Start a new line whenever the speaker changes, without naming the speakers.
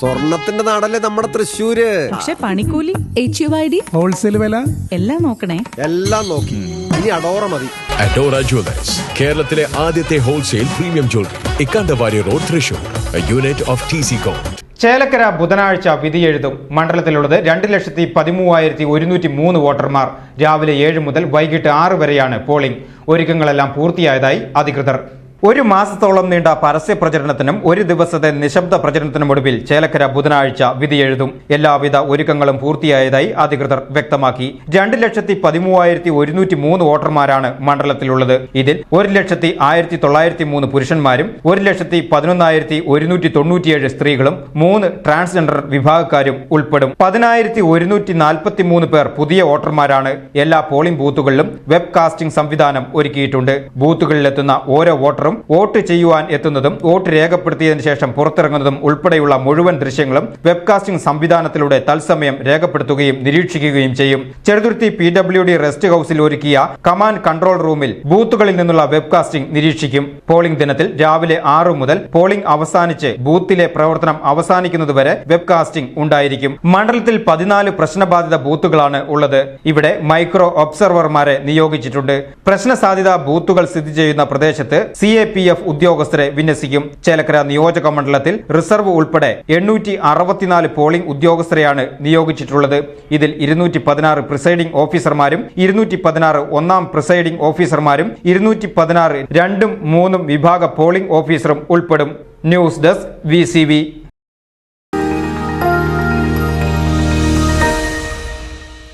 സ്വർണത്തിന്റെ നാടല്ലേ നമ്മുടെ തൃശ്ശൂര്?
പക്ഷെ പണിക്കൂലി
H U I D
wholesale വില?
എല്ലാം നോക്കണേ.
എല്ലാം നോക്കി. ഇനി അഡോറ മതി.
അഡോറ ജുവലേഴ്സ് കേരളത്തിലെ ആദ്യത്തെ wholesale premium jewellery Ikkandavari road Thrissur. Unit of T C Kott
Chelakkara ബുധനാഴ്ച വിധിയെഴുതും മണ്ഡലത്തിലുള്ളത് രണ്ട് ലക്ഷത്തി പതിമൂവായിരത്തി ഒരുന്നൂറ്റി മൂന്ന് വോട്ടർമാർ. രാവിലെ ഏഴ് മുതൽ വൈകിട്ട് ആറ് വരെയാണ് പോളിംഗ്. ഒരുക്കങ്ങളെല്ലാം പൂർത്തിയായതായി അധികൃതർ. ഒരു മാസത്തോളം നീണ്ട പരസ്യ പ്രചരണത്തിനും ഒരു ദിവസത്തെ നിശബ്ദ പ്രചരണത്തിനും ഒടുവിൽ ചേലക്കര ബുധനാഴ്ച വിധിയെഴുതും എല്ലാവിധ ഒരുക്കങ്ങളും പൂർത്തിയായതായി അധികൃതർ വ്യക്തമാക്കി. രണ്ട് ലക്ഷത്തി പതിമൂവായിരത്തി ഒരുന്നൂറ്റി മൂന്ന് വോട്ടർമാരാണ് മണ്ഡലത്തിലുള്ളത്. ഇതിൽ ഒരു ലക്ഷത്തി ആയിരത്തി തൊള്ളായിരത്തി മൂന്ന് പുരുഷന്മാരും ഒരു ലക്ഷത്തി പതിനൊന്നായിരത്തി ഒരുന്നൂറ്റി തൊണ്ണൂറ്റിയേഴ് സ്ത്രീകളും മൂന്ന് ട്രാൻസ്ജെൻഡർ വിഭാഗക്കാരും ഉൾപ്പെടും. പതിനായിരത്തി ഒരുന്നൂറ്റി നാൽപ്പത്തി മൂന്ന് പേർ പുതിയ വോട്ടർമാരാണ്. എല്ലാ പോളിംഗ് ബൂത്തുകളിലും വെബ്കാസ്റ്റിംഗ് സംവിധാനം ഒരുക്കിയിട്ടുണ്ട്. ബൂത്തുകളിലെത്തുന്ന ഓരോ വോട്ടറും വോട്ട് ചെയ്യുവാൻ എത്തുന്നതും വോട്ട് രേഖപ്പെടുത്തിയതിനു ശേഷം പുറത്തിറങ്ങുന്നതും ഉൾപ്പെടെയുള്ള മുഴുവൻ ദൃശ്യങ്ങളും വെബ്കാസ്റ്റിംഗ് സംവിധാനത്തിലൂടെ തത്സമയം രേഖപ്പെടുത്തുകയും നിരീക്ഷിക്കുകയും ചെയ്യും. Cheruthuruthy P W D rest ഹൌസിൽ ഒരുക്കിയ കമാൻഡ് കൺട്രോൾ റൂമിൽ ബൂത്തുകളിൽ നിന്നുള്ള വെബ്കാസ്റ്റിംഗ് നിരീക്ഷിക്കും. പോളിംഗ് ദിനത്തിൽ രാവിലെ ആറു മുതൽ പോളിംഗ് അവസാനിച്ച് ബൂത്തിലെ പ്രവർത്തനം അവസാനിക്കുന്നതുവരെ വെബ്കാസ്റ്റിംഗ് ഉണ്ടായിരിക്കും. മണ്ഡലത്തിൽ പതിനാല് പ്രശ്നബാധിത ബൂത്തുകളാണ് ഉള്ളത്. ഇവിടെ മൈക്രോ ഒബ്സർവർമാരെ നിയോഗിച്ചിട്ടുണ്ട്. പ്രശ്ന ബൂത്തുകൾ സ്ഥിതി ചെയ്യുന്ന പ്രദേശത്ത് സി എ പി എഫ് ഉദ്യോഗസ്ഥരെ വിന്യസിക്കും ചേലക്കര നിയോജക മണ്ഡലത്തിൽ റിസർവ് ഉൾപ്പെടെ എണ്ണൂറ്റി അറുപത്തിനാല് പോളിംഗ് ഉദ്യോഗസ്ഥരെയാണ് നിയോഗിച്ചിട്ടുള്ളത്. ഇതിൽ ഇരുന്നൂറ്റി പതിനാറ് പ്രിസൈഡിംഗ് ഓഫീസർമാരും ഇരുന്നൂറ്റി പതിനാറ് ഒന്നാം പ്രിസൈഡിംഗ് ഓഫീസർമാരും ഇരുന്നൂറ്റി പതിനാറ് രണ്ടും മൂന്നും വിഭാഗ പോളിംഗ് ഓഫീസറും ഉൾപ്പെടും. News desk V.